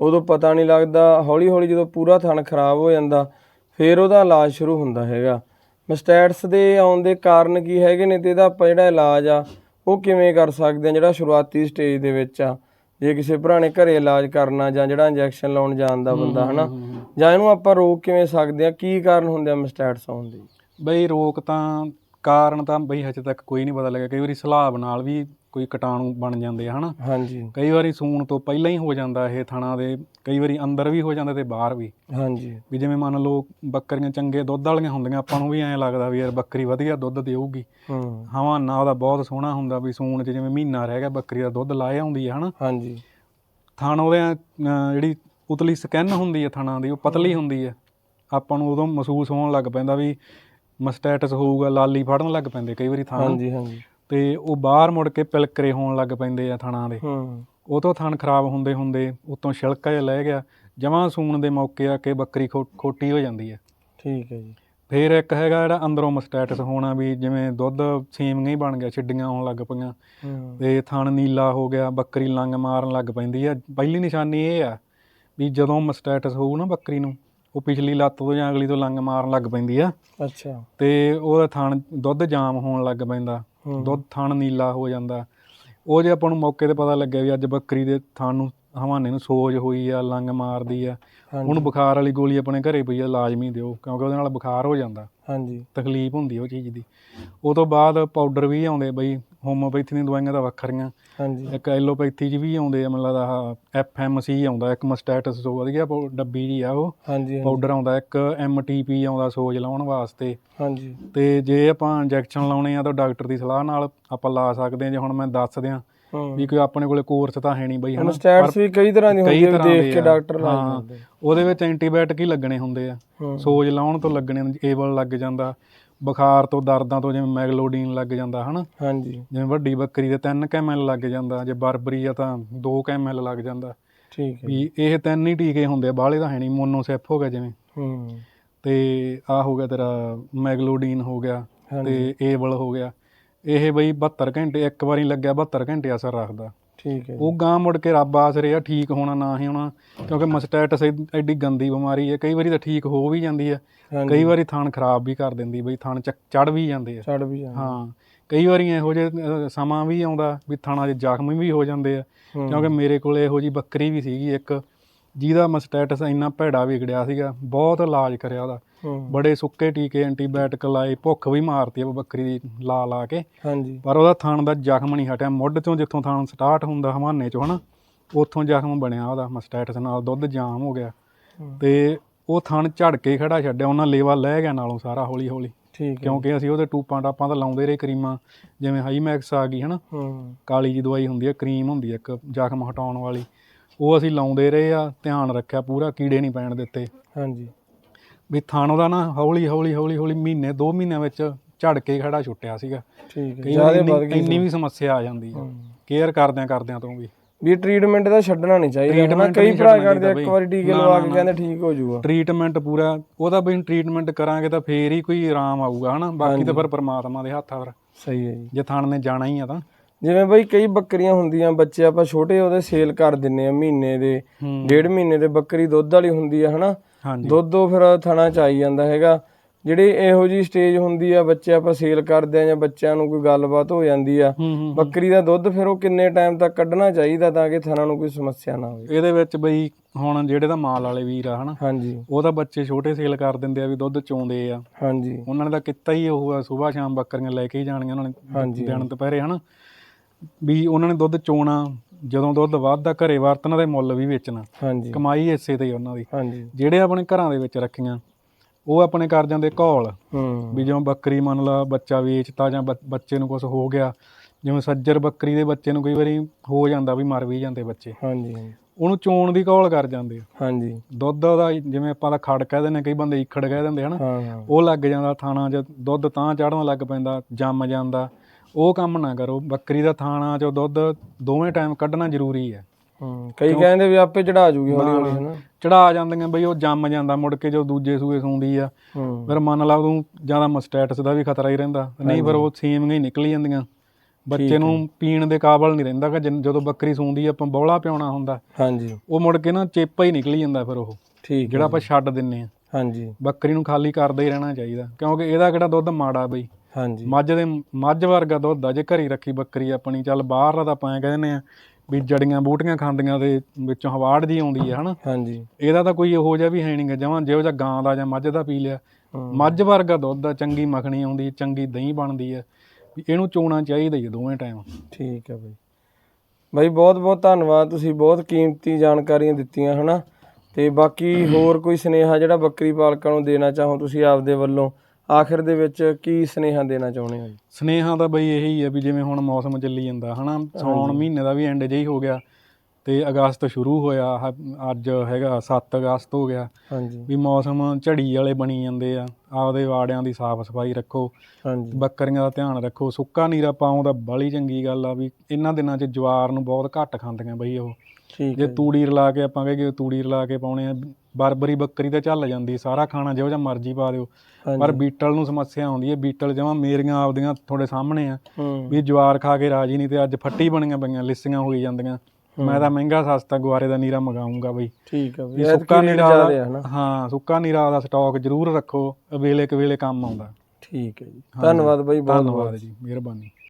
ਉਦੋਂ ਪਤਾ ਨਹੀਂ ਲੱਗਦਾ ਹੌਲੀ ਹੌਲੀ ਜਦੋਂ ਪੂਰਾ ਥਣ ਖਰਾਬ ਹੋ ਜਾਂਦਾ ਫਿਰ ਉਹਦਾ ਇਲਾਜ ਸ਼ੁਰੂ ਹੁੰਦਾ ਹੈਗਾ। ਮਸਟੈਟਸ ਦੇ ਆਉਣ ਦੇ ਕਾਰਨ ਕੀ ਹੈਗੇ ਨੇ ਤੇ ਇਹਦਾ ਆਪਾਂ ਜਿਹੜਾ ਇਲਾਜ ਆ ਉਹ ਕਿਵੇਂ ਕਰ ਸਕਦੇ ਆ ਜਿਹੜਾ ਸ਼ੁਰੂਆਤੀ ਸਟੇਜ ਦੇ ਵਿੱਚ ਆ। ਜੇ ਕਿਸੇ ਭਰਾ ਨੇ ਘਰੇ ਇਲਾਜ ਕਰਨਾ ਜਾਂ ਜਿਹੜਾ ਇੰਜੈਕਸ਼ਨ ਲਾਉਣ ਜਾਂਦਾ ਬੰਦਾ ਹਨਾ ਜਾਂ ਇਹਨੂੰ ਆਪਾਂ ਰੋਕ ਕਿਵੇਂ ਸਕਦੇ ਆ? ਕੀ ਕਾਰਨ ਹੁੰਦੇ ਆ ਮਸਟੈਟਸ ਆਉਣ ਦੇ? ਬਈ ਰੋਕ ਤਾਂ ਕਾਰਨ ਤਾਂ ਬਈ ਹਜੇ ਤੱਕ ਕੋਈ ਨਹੀਂ ਪਤਾ ਲੱਗਿਆ। ਕਈ ਵਾਰੀ ਸਲਾਬ ਨਾਲ ਵੀ ਕੋਈ ਕੀਟਾਣੂ ਬਣ ਜਾਂਦੇ ਆ ਹਨਾ? ਹਾਂਜੀ। ਕਈ ਵਾਰੀ ਸੂਣ ਤੋਂ ਪਹਿਲਾਂ ਹੀ ਹੋ ਜਾਂਦਾ ਇਹ ਥਣਾ ਦੇ ਕਈ ਵਾਰੀ ਅੰਦਰ ਵੀ ਹੋ ਜਾਂਦਾ ਤੇ ਬਾਹਰ ਵੀ। ਹਾਂਜੀ। ਵੀ ਜਿਵੇਂ ਮੰਨ ਲਓ ਬੱਕਰੀਆਂ ਚੰਗੇ ਦੁੱਧ ਵਾਲੀਆਂ ਹੁੰਦੀਆਂ ਆਪਾਂ ਨੂੰ ਵੀ ਐਂ ਲੱਗਦਾ ਵੀ ਯਾਰ ਬੱਕਰੀ ਵਧੀਆ ਦੁੱਧ ਦੇਊਗੀ। ਹੂੰ। ਹਵਾਨਾ ਉਹਦਾ ਬਹੁਤ ਸੋਹਣਾ ਹੁੰਦਾ ਵੀ ਸੂਣ 'ਚ ਜਿਵੇਂ ਮਹੀਨਾ ਰਹਿ ਗਿਆ ਬੱਕਰੀ ਦਾ ਦੁੱਧ ਲਾਏ ਆਉਂਦੀ ਹੈ ਹਨਾ? ਹਾਂਜੀ। ਥਣ ਉਹਦੇ ਜਿਹੜੀ ਉਤਲੀ ਸਕਿਨ ਹੁੰਦੀ ਹੈ ਥਣਾ ਦੀ ਉਹ ਪਤਲੀ ਹੁੰਦੀ ਹੈ ਆਪਾਂ ਨੂੰ ਉਦੋਂ ਮਹਿਸੂਸ ਹੋਣ ਲੱਗ ਪੈਂਦਾ ਵੀ ਮਸਟੈਟਸ ਹੋਊਗਾ ਲਾਲੀ ਫੜਨ ਲੱਗ ਪੈਂਦੇ ਕਈ ਵਾਰੀ ਥਾਂ ਹਾਂਜੀ ਹਾਂਜੀ। ਤੇ ਉਹ ਬਾਹਰ ਮੁੜ ਕੇ ਪਿਲਕਰੇ ਹੋਣ ਲੱਗ ਪੈਂਦੇ ਆ ਥਣਾਂ ਦੇ। ਹੂੰ। ਉਹ ਤੋਂ ਥਣ ਖਰਾਬ ਹੁੰਦੇ ਹੁੰਦੇ ਉਤੋਂ ਛਿਲਕਾ ਜਿਹਾ ਲੈ ਗਿਆ ਜਮਾਂ ਸੂਣ ਦੇ ਮੌਕੇ ਆ ਕੇ ਬੱਕਰੀ ਖੋਟੀ ਹੋ ਜਾਂਦੀ ਹੈ ਠੀਕ ਹੈ ਜੀ। ਫਿਰ ਇੱਕ ਹੈਗਾ ਜਿਹੜਾ ਅੰਦਰੋਂ ਮਸਟੈਟਸ ਹੋਣਾ ਵੀ ਜਿਵੇਂ ਦੁੱਧ ਸੇਮੀਆਂ ਹੀ ਬਣ ਗਿਆ ਛਿੱਡੀਆਂ ਹੋਣ ਲੱਗ ਪਈਆਂ। ਤੇ ਥਣ ਨੀਲਾ ਹੋ ਗਿਆ ਬੱਕਰੀ ਲੰਗ ਮਾਰਨ ਲੱਗ ਪੈਂਦੀ ਆ। ਪਹਿਲੀ ਨਿਸ਼ਾਨੀ ਇਹ ਆ ਵੀ ਜਦੋਂ ਮਸਟੈਟਸ ਹੋਊ ਨਾ ਬੱਕਰੀ ਨੂੰ ਉਹ ਪਿਛਲੀ ਲੱਤ ਤੋਂ ਜਾਂ ਅਗਲੀ ਤੋਂ ਲੰਗ ਮਾਰਨ ਲੱਗ ਪੈਂਦੀ ਆ। ਅੱਛਾ। ਤੇ ਉਹਦਾ ਥਣ ਦੁੱਧ ਜਾਮ ਹੋਣ ਲੱਗ ਪੈਂਦਾ। ਦੁੱਧ ਥਣ ਨੀਲਾ ਹੋ ਜਾਂਦਾ। ਉਹ ਜੇ ਆਪਾਂ ਨੂੰ ਮੌਕੇ ਤੇ ਪਤਾ ਲੱਗਿਆ ਵੀ ਅੱਜ ਬੱਕਰੀ ਦੇ ਥਣ ਨੂੰ ਹਵਾਨੇ ਨੂੰ ਸੋਜ ਹੋਈ ਆ ਲੰਗ ਮਾਰਦੀ ਆ। ਉਹਨੂੰ ਬੁਖਾਰ ਵਾਲੀ ਗੋਲੀ ਆਪਣੇ ਘਰੇ ਪਈ ਆ ਲਾਜ਼ਮੀ ਦਿਓ ਕਿਉਂਕਿ ਉਹਦੇ ਨਾਲ ਬੁਖਾਰ ਹੋ ਜਾਂਦਾ। ਹਾਂਜੀ। ਤਕਲੀਫ ਹੁੰਦੀ ਉਹ ਚੀਜ਼ ਦੀ। ਉਹ ਤੋਂ ਬਾਅਦ ਪਾਊਡਰ ਵੀ ਆਉਂਦੇ ਬਈ ਹੋਮੋਪੈਥੀ ਦੀਆਂ ਦਵਾਈਆਂ ਤਾਂ ਵੱਖਰੀਆਂ ਹਾਂਜੀ। ਇੱਕ ਐਲੋਪੈਥੀ 'ਚ ਵੀ ਆਉਂਦੇ ਆ ਮੈਨੂੰ ਲੱਗਦਾ ਆਹ ਐਫਐਮਸੀ ਆਉਂਦਾ ਇੱਕ ਮਸਟੈਟਸ ਤੋਂ ਵਧੀਆ ਪਾਊ- ਡੱਬੀ ਜੀ ਆ ਉਹ। ਹਾਂਜੀ ਹਾਂਜੀ, ਪਾਊਡਰ ਆਉਂਦਾ ਇੱਕ ਐਮਟੀਪੀ ਆਉਂਦਾ ਸੋਜ ਲਾਉਣ ਵਾਸਤੇ। ਹਾਂਜੀ। ਤੇ ਜੇ ਆਪਾਂ ਇੰਜੈਕਸ਼ਨ ਲਾਉਣੇ ਆ ਤਾਂ ਡਾਕਟਰ ਦੀ ਸਲਾਹ ਨਾਲ ਆਪਾਂ ਲਾ ਸਕਦੇ ਹਾਂ ਜੇ ਹੁਣ ਮੈਂ ਦੱਸ ਦਿਆਂ ਹੂੰ। ਵੀ ਕੋਈ ਆਪਣੇ ਕੋਲੇ ਕੋਰਸ ਤਾਂ ਹੈ ਨਹੀਂ ਬਈ ਹੁਣ ਹਨਾ ਸਟੈਟਸ ਵੀ ਕਈ ਤਰ੍ਹਾਂ ਦੀ ਹੁੰਦੀ ਕਈ ਹੈ ਵੀ ਤਰ੍ਹਾਂ ਦੇਖ ਕੇ ਆ। ਡਾਕਟਰ ਲਾ ਹਾਂ। ਉਹਦੇ ਵਿੱਚ ਐਂਟੀਬਾਇਓਟਿਕ ਹੀ ਲੱਗਣੇ ਹੁੰਦੇ ਆ। ਹੂੰ। ਸੋਜ ਲਾਉਣ ਤੋਂ ਲੱਗਣੇ ਏਬਲ ਲੱਗ ਜਾਂਦਾ। ਬੁਖਾਰ ਤੋਂ ਦਰਦਾਂ ਤੋਂ ਜਿਵੇਂ ਮੈਗਲੋਡੀਨ ਲੱਗ ਜਾਂਦਾ ਹਨਾ? ਹਾਂਜੀ। ਜਿਵੇਂ ਵੱਡੀ ਬੱਕਰੀ ਦੇ 3 ਕੈਮਐਲ ਲੱਗ ਜਾਂਦਾ ਜੇ ਬਰਬਰੀ ਆ ਤਾਂ 2 ਕੈਮਐਲ ਲੱਗ ਜਾਂਦਾ। ਠੀਕ ਹੈ ਵੀ ਇਹ ਤਿੰਨ ਹੀ ਟੀਕੇ ਹੁੰਦੇ ਆ ਬਾਹਲੇ ਤਾਂ ਹੈ ਨਹੀਂ ਮੋਨੋਸੈਪ ਹੋ ਗਿਆ ਜਿਵੇਂ। ਹੂੰ। ਤੇ ਆ ਹੋ ਗਿਆ ਤੇਰਾ ਮੈਗਲੋਡੀਨ ਹੋ ਗਿਆ ਤੇ ਏਬਲ ਹੋ ਗਿਆ। ਇਹ ਬਈ 72 ਘੰਟੇ ਇੱਕ ਵਾਰੀ ਲੱਗਿਆ 72 ਘੰਟੇ ਅਸਰ ਰੱਖਦਾ। ਠੀਕ ਹੈ ਜੀ, ਉਹ ਗਾਂ ਮੁੜ ਕੇ ਰੱਬ ਆਸਰੇ ਆ ਠੀਕ ਹੋਣਾ ਨਾ ਹੀ ਹੋਣਾ ਕਿਉਂਕਿ ਮਸਟੈਟਸ ਐਡੀ ਗੰਦੀ ਬਿਮਾਰੀ ਹੈ। ਕਈ ਵਾਰੀ ਤਾਂ ਠੀਕ ਹੋ ਵੀ ਜਾਂਦੀ ਹੈ ਕਈ ਵਾਰੀ ਥਣ ਖਰਾਬ ਵੀ ਕਰ ਦਿੰਦੀ ਬਈ ਥਣ ਚੜ ਵੀ ਜਾਂਦੇ ਆ। ਛੱਡ ਵੀ ਜਾਂਦਾ ਹਾਂ ਕਈ ਵਾਰੀ ਇਹੋ ਅ, ਸਮਾਂ ਵੀ ਆਉਂਦਾ ਵੀ ਥਣਾਂ 'ਚ ਜ਼ਖਮ ਵੀ ਹੋ ਜਾਂਦੇ ਆ। ਕਿਉਂਕਿ ਮੇਰੇ ਕੋਲ ਇਹੋ ਜੀ ਬੱਕਰੀ ਵੀ ਸੀਗੀ ਇੱਕ ਜਿਹਦਾ ਮਸਟੈਟਸ ਇੰਨਾ ਭੈੜਾ ਵਿਗੜਿਆ ਸੀਗਾ ਬਹੁਤ ਇਲਾਜ ਕਰਿਆ ਉਹਦਾ। ਬੜੇ ਸੁੱਕੇ ਟੀਕੇ ਐਂਟੀਬਾਇਓਟਿਕ ਲਾਏ ਭੁੱਖ ਵੀ ਮਾਰਤੀ ਉਹ ਬੱਕਰੀ ਦੀ ਲਾ ਲਾ ਕੇ। ਹਾਂਜੀ। ਪਰ ਉਹਦਾ ਥਣ ਦਾ ਜ਼ਖਮ ਨਹੀਂ ਹਟਿਆ। ਮੁੱਢ ਤੋਂ ਜਿੱਥੋਂ ਥਣ ਸਟਾਰਟ ਹੁੰਦਾ ਹਵਾਨੇ ਚੋਂ ਹਨਾ ਉੱਥੋਂ ਜ਼ਖਮ ਬਣਿਆ ਉਹਦਾ ਮਸਟੈਟਸ ਨਾਲ ਦੁੱਧ ਜਾਮ ਹੋ ਗਿਆ। ਤੇ ਉਹ ਥਣ ਝੜ ਕੇ ਖੜਾ ਛੱਡਿਆ ਉਹਨਾਂ ਲੇਵਾ ਲੈ ਗਿਆ ਨਾਲੋਂ ਸਾਰਾ ਹੌਲੀ ਹੌਲੀ ਠੀਕ ਕਿਉਂਕਿ ਅਸੀਂ ਉਹਦੇ ਟੂਪਾਂ ਟਾਪਾਂ ਤਾਂ ਲਾਉਂਦੇ ਰਹੇ ਕਰੀਮਾਂ ਜਿਵੇਂ ਹਾਈਮੈਕਸ ਆ ਗਈ ਹਨਾ। ਹੂੰ। ਕਾਲੀ ਜੀ ਦਵਾਈ ਹੁੰਦੀ ਹੈ ਕਰੀਮ ਹੁੰਦੀ ਹੈ ਇੱਕ ਜ਼ਖਮ ਹਟਾਉਣ ਵਾਲੀ। ਉਹ ਅਸੀਂ ਲਾਉਂਦੇ ਰਹੇ ਆ ਧਿਆਨ ਰੱਖਿਆ ਪੂਰਾ ਕੀੜੇ ਨਹੀਂ ਪੈਣ ਦਿੱਤੇ। ਹਾਂਜੀ। ਵੀ ਥਣ ਉਹਦਾ ਨਾ ਹੌਲੀ ਹੌਲੀ ਹੌਲੀ ਹੌਲੀ ਮਹੀਨੇ 2 ਮਹੀਨਿਆਂ ਵਿੱਚ ਝੜ ਕੇ ਖੜਾ ਛੁੱਟਿਆ ਸੀਗਾ। ਠੀਕ ਹੈ ਜ਼ਿਆਦਾ ਵੱਧ ਇੰਨੀ- ਗਈ ਇੰਨੀ ਵੀ ਸਮੱਸਿਆ ਆ ਜਾਂਦੀ ਹੈ। ਕੇਅਰ ਕਰਦਿਆਂ ਕਰਦਿਆਂ ਤੋਂ ਵੀ। ਵੀ ਟ੍ਰੀਟਮੈਂਟ ਦਾ ਛੱਡਣਾ ਨਹੀਂ ਚਾਹੀਦਾ Treatment ਕਈ ਭਰਾ ਕਰਦੇ ਇੱਕ ਵਾਰੀ ਟੀਕੇ। ਲਵਾ ਨਾ, ਕੇ ਨਾ, ਕਹਿੰਦੇ ਠੀਕ ਹੋ ਜਾਊਗਾ ਟ੍ਰੀਟਮੈਂਟ ਪੂਰਾ ਉਹਦਾ ਵੀ ਟ੍ਰੀਟਮੈਂਟ ਕਰਾਂਗੇ ਤਾਂ ਫੇਰ ਹੀ ਕੋਈ ਆਰਾਮ ਆਊਗਾ ਹਨਾ? ਬਾਕੀ ਤਾਂ ਫਿਰ ਪ੍ਰਮਾਤਮਾ ਦੇ ਹੱਥ ਆ ਫਿਰ। ਸਹੀ ਹੈ ਜੀ। ਜੇ ਥਣ ਨੇ ਜਾਣਾ ਹੀ ਆ ਤਾਂ। ਜਿਵੇਂ ਬਈ ਕਈ ਬੱਕਰੀਆਂ ਹੁੰਦੀਆਂ ਬੱਚੇ ਆਪਾਂ ਛੋਟੇ ਉਹਦੇ ਸੇਲ ਕਰ ਦਿੰਨੇ ਆ ਮਹੀਨੇ ਦੇ ਡੇਢ ਮਹੀਨੇ ਦੇ ਬੱਕਰੀ ਦੁੱਧ ਵਾਲੀ ਹੁੰਦੀ ਆ ਹਨਾ? ਹਾਂਜੀ। ਦੁੱਧ ਉਹ ਫਿਰ ਥਣਾ ਚ ਆਈ ਜਾਂਦਾ ਹੈਗਾ। ਜਿਹੜੀ ਇਹੋ ਜੀ ਸਟੇਜ ਹੁੰਦੀ ਆ ਬੱਚੇ ਆਪਾਂ ਸੇਲ ਕਰਦੇ ਆ ਜਾਂ ਬੱਚਿਆਂ ਨੂੰ ਕੋਈ ਗੱਲਬਾਤ ਹੋ ਜਾਂਦੀ ਆ ਬੱਕਰੀ ਦਾ ਦੁੱਧ ਫਿਰ ਉਹ ਕਿੰਨੇ ਟਾਈਮ ਤੱਕ ਕੱਢਣਾ ਚਾਹੀਦਾ ਤਾਂ ਕਿ ਥਣਾ ਨੂੰ ਕੋਈ ਸਮੱਸਿਆ ਨਾ ਹੋਵੇ? ਇਹਦੇ ਵਿੱਚ ਬਈ ਹੁਣ ਜਿਹੜੇ ਤਾਂ ਮਾਲ ਵਾਲੇ ਵੀਰ ਆ ਹਨਾ? ਹਾਂਜੀ। ਉਹ ਤਾਂ ਬੱਚੇ ਛੋਟੇ ਸੇਲ ਕਰ ਦਿੰਦੇ ਆ ਵੀ ਦੁੱਧ ਚੋਂਦੇ ਆ। ਹਾਂਜੀ। ਉਹਨਾਂ ਨੇ ਤਾਂ ਕੀਤਾ ਹੀ ਉਹ ਆ ਸਵੇਰ ਸ਼ਾਮ ਬੱਕਰੀਆਂ ਲੈ ਕੇ ਹੀ ਜਾਣੀਆਂ ਉਹਨਾਂ ਨੇ। ਦਿਨ ਦੁਪਹਿਰੇ ਹਨਾ? ਵੀ ਉਹਨਾਂ ਨੇ ਦੁੱਧ ਚੋਣਾ ਜਦੋਂ ਦੁੱਧ ਵੱਧਦਾ ਘਰੇ ਵਰਤਣਾ ਤੇ ਮੁੱਲ ਵੀ ਵੇਚਣਾ। ਹਾਂਜੀ। ਕਮਾਈ ਇਸੇ ਤੇ ਹੀ ਉਹਨਾਂ ਦੀ। ਹਾਂਜੀ। ਜਿਹੜੇ ਆਪਣੇ ਘਰਾਂ ਦੇ ਵਿੱਚ ਰੱਖੀਆਂ ਉਹ ਆਪਣੇ ਕਰ ਜਾਂਦੇ ਘੋਲ। ਹੂੰ। ਵੀ ਜਿਵੇਂ ਬੱਕਰੀ ਮੰਨ ਲਾ ਬੱਚਾ ਵੇਚਤਾ ਜਾਂ ਬੱਚ- ਬੱਚੇ ਨੂੰ ਕੁਝ ਹੋ ਗਿਆ ਜਿਵੇਂ ਸੱਜਰ ਬੱਕਰੀ ਦੇ ਬੱਚੇ ਨੂੰ ਕਈ ਵਾਰੀ ਹੋ ਜਾਂਦਾ ਵੀ ਮਰ ਵੀ ਜਾਂਦੇ ਬੱਚੇ। ਹਾਂਜੀ ਹਾਂਜੀ, ਉਹਨੂੰ ਚੋਣ ਦੀ ਘੋਲ ਕਰ ਜਾਂਦੇ ਆ। ਹਾਂਜੀ। ਦੁੱਧ ਉਹਦਾ ਜਿਵੇਂ ਆਪਾਂ ਦਾ ਖੜ ਕਹਿ ਦਿੰਦੇ ਕਈ ਬੰਦੇ ਈਖੜ ਕਹਿ ਦਿੰਦੇ ਹਨਾ। ਹਾਂ ਹਾਂ। ਉਹ ਲੱਗ ਜਾਂਦਾ ਥਾਣਾ 'ਚ ਦੁੱਧ ਤਾਂ ਚੜਨ ਲੱਗ ਪੈਂਦਾ ਜੰਮ ਜਾਂਦਾ। ਉਹ ਕੰਮ ਨਾ ਕਰੋ ਬੱਕਰੀ ਦਾ ਥਾਣਾ 'ਚੋਂ ਦੁੱਧ ਦੋਵੇਂ ਟਾਈਮ ਕੱਢਣਾ ਜ਼ਰੂਰੀ ਹੈ। ਹੂੰ ਕਈ ਕਹਿੰਦੇ ਵੀ ਆਪੇ ਚੜਾ ਜੂਗੀ ਹੌਲੀ ਹੌਲੀ ਹਨਾ। ਚੜਾ ਜਾਂਦੀਆਂ ਬਈ ਉਹ ਜੰਮ ਜਾਂਦਾ ਮੁੜ ਕੇ ਜੋ ਦੂਜੇ ਸੂਏ ਸੂੰਦੀ ਆ। ਫਿਰ ਮੰਨ ਲਾ ਤੂੰ ਜ਼ਿਆਦਾ ਮਸਟੈਟਸ ਦਾ ਵੀ ਖਤਰਾ ਹੀ ਰਹਿੰਦਾ ਨਹੀਂ ਫਿਰ ਉਹ ਸੇਮੀਆਂ ਹੀ ਨਿਕਲ ਜਾਂਦੀਆਂ। ਬੱਚੇ ਨੂੰ ਪੀਣ ਦੇ ਕਾਬਲ ਨਹੀਂ ਰਹਿੰਦਾ ਕਿ ਜਦੋਂ ਬੱਕਰੀ ਸੂੰਦੀ ਆ, ਆਪਾਂ ਬੌਲਾ ਪਿਆਉਣਾ ਹੁੰਦਾ। ਹਾਂਜੀ। ਉਹ ਮੁੜ ਕੇ ਨਾ ਚੇਪਾ ਹੀ ਨਿਕਲੀ ਜਾਂਦਾ ਫਿਰ ਉਹ ਠੀਕ ਜਿਹੜਾ ਆਪਾਂ ਛੱਡ ਦਿੰਨੇ ਆ। ਹਾਂਜੀ। ਬੱਕਰੀ ਨੂੰ ਖਾਲੀ ਕਰਦਾ ਹੀ ਰਹਿਣਾ ਚਾਹੀਦਾ ਕਿਉਂਕਿ ਇਹਦਾ ਕਿਹੜਾ ਦੁੱਧ ਮਾੜਾ ਬਈ। ਹਾਂਜੀ। ਮੱਝ ਦੇ ਮੱਝ ਵਰਗਾ ਦੁੱਧ ਆ ਜੇ ਘਰੀ ਰੱਖੀ ਬੱਕਰੀ ਆਪਣੀ ਚੱਲ ਬਾਹਰ ਦਾ ਤਾਂ ਆਪਾਂ ਐਂ ਕਹਿੰਦੇ ਆ ਵੀ ਜੜੀਆਂ ਬੂਟੀਆਂ ਖਾਂਦੀਆਂ ਤੇ ਵਿੱਚੋਂ ਹਵਾੜ ਜੀ ਆਉਂਦੀ ਹੈ ਹਨਾ? ਹਾਂਜੀ। ਇਹਦਾ ਤਾਂ ਕੋਈ ਇਹੋ ਜਿਹਾ ਵੀ ਹੈ ਨਹੀਂਗਾ ਜਮਾਂ ਜਿਹੋ ਜਿਹਾ ਗਾਂ ਦਾ ਜਾਂ ਮੱਝ ਦਾ ਪੀ ਲਿਆ। ਮੱਝ ਵਰਗਾ ਦੁੱਧ ਆ ਚੰਗੀ ਮੱਖਣੀ ਆਉਂਦੀ ਚੰਗੀ ਦਹੀਂ ਬਣਦੀ ਹੈ ਵੀ ਇਹਨੂੰ ਚੋਣਾ ਚਾਹੀਦਾ ਹੀ ਦੋਵੇਂ ਟਾਈਮ ਠੀਕ ਹੈ ਬਈ। ਬਾਈ ਬਹੁਤ ਬਹੁਤ ਧੰਨਵਾਦ ਤੁਸੀਂ ਬਹੁਤ ਕੀਮਤੀ ਜਾਣਕਾਰੀਆਂ ਦਿੱਤੀਆਂ ਹਨਾ? ਤੇ ਬਾਕੀ ਹੋਰ ਕੋਈ ਸੁਨੇਹਾ ਜਿਹੜਾ ਬੱਕਰੀ ਪਾਲਕਾਂ ਨੂੰ ਦੇਣਾ ਚਾਹੋ ਤੁਸੀਂ ਆਪਦੇ ਵੱਲੋਂ? ਆਖਿਰ ਦੇ ਵਿੱਚ ਕੀ ਸੁਨੇਹਾ ਦੇਣਾ ਚਾਹੁੰਦੇ ਹੋ ਜੀ? ਸਨੇਹਾ ਤਾਂ ਬਈ ਇਹੀ ਹੈ ਵੀ ਜਿਵੇਂ ਹੁਣ ਮੌਸਮ ਚੱਲੀ ਜਾਂਦਾ ਹਨਾ? ਸੌਣ ਮਹੀਨੇ ਦਾ ਵੀ ਐਂਡ ਜਿਹਾ ਹੀ ਹੋ ਗਿਆ। ਤੇ ਅਗਸਤ ਸ਼ੁਰੂ ਹੋਇਆ ਅੱਜ ਹੈਗਾ 7 ਅਗਸਤ ਹੋ ਗਿਆ। ਹਾਂਜੀ। ਵੀ ਮੌਸਮ ਝੜੀ ਵਾਲੇ ਬਣੀ ਜਾਂਦੇ ਆ। ਆਪਦੇ ਵਾੜਿਆਂ ਦੀ ਸਾਫ਼ ਸਫ਼ਾਈ ਰੱਖੋ ਹਾਂਜੀ। ਬੱਕਰੀਆਂ ਦਾ ਧਿਆਨ ਰੱਖੋ ਸੁੱਕਾ ਨੀਰਾ ਪਾਉਂ ਤਾਂ ਬੜੀ ਚੰਗੀ ਗੱਲ ਆ ਵੀ ਇਹਨਾਂ ਦਿਨਾਂ 'ਚ ਜਵਾਰ ਨੂੰ ਬਹੁਤ ਘੱਟ ਖਾਂਦੀਆਂ ਬਈ ਉਹ। ਠੀਕ ਜੇ ਤੂੜੀ ਰਲਾ ਕੇ ਆਪਾਂ ਕਹੇ ਤੂੜੀ ਰਲਾ ਕੇ ਪਾਉਣੇ ਆ ਬਰਬਰੀ ਬੱਕਰੀ ਤੇ ਚੱਲ ਜਾਂਦੀ ਸਾਰਾ ਖਾਣਾ ਜਿਹੋ ਜਿਹਾ ਮਰਜ਼ੀ ਪਾ ਦਿਓ। ਪਰ ਬੀਟਲ ਨੂੰ ਸਮੱਸਿਆ ਆਉਂਦੀ ਹੈ ਬੀਟਲ ਜਮਾ ਮੇਰੀਆਂ ਆਪਦੀਆਂ ਤੁਹਾਡੇ ਸਾਹਮਣੇ ਆ। ਵੀ ਜਵਾਰ ਖਾ ਕੇ ਰਾਜੀ ਨਹੀਂ ਤੇ ਅੱਜ ਫੱਟੀ ਬਣੀਆਂ ਪਈਆਂ ਲਿੱਸੀਆਂ ਹੋਈ ਜਾਂਦੀਆਂ। ਮੈਂ ਤਾਂ ਮਹਿੰਗਾ ਸਸਤਾ ਗੁਆਰੇ ਦਾ ਨੀਰਾ ਮੰਗਾਉਂਗਾ ਬਈ। ਠੀਕ ਹੈ ਵੀ ਸੁੱਕਾ ਨੀਰਾ ਆ ਹਾਂ ਸੁੱਕਾ ਨੀਰਾ ਦਾ ਸਟਾਕ ਜ਼ਰੂਰ ਰੱਖੋ ਵੇਲੇ ਕੁ ਵੇਲੇ ਕੰਮ ਆਉਂਦਾ। ਠੀਕ ਹੈ ਜੀ। ਧੰਨਵਾਦ ਬਾਈ ਬਹੁਤ ਬਹੁਤ ਧੰਨਵਾਦ ਜੀ ਮਿਹਰਬਾਨੀ।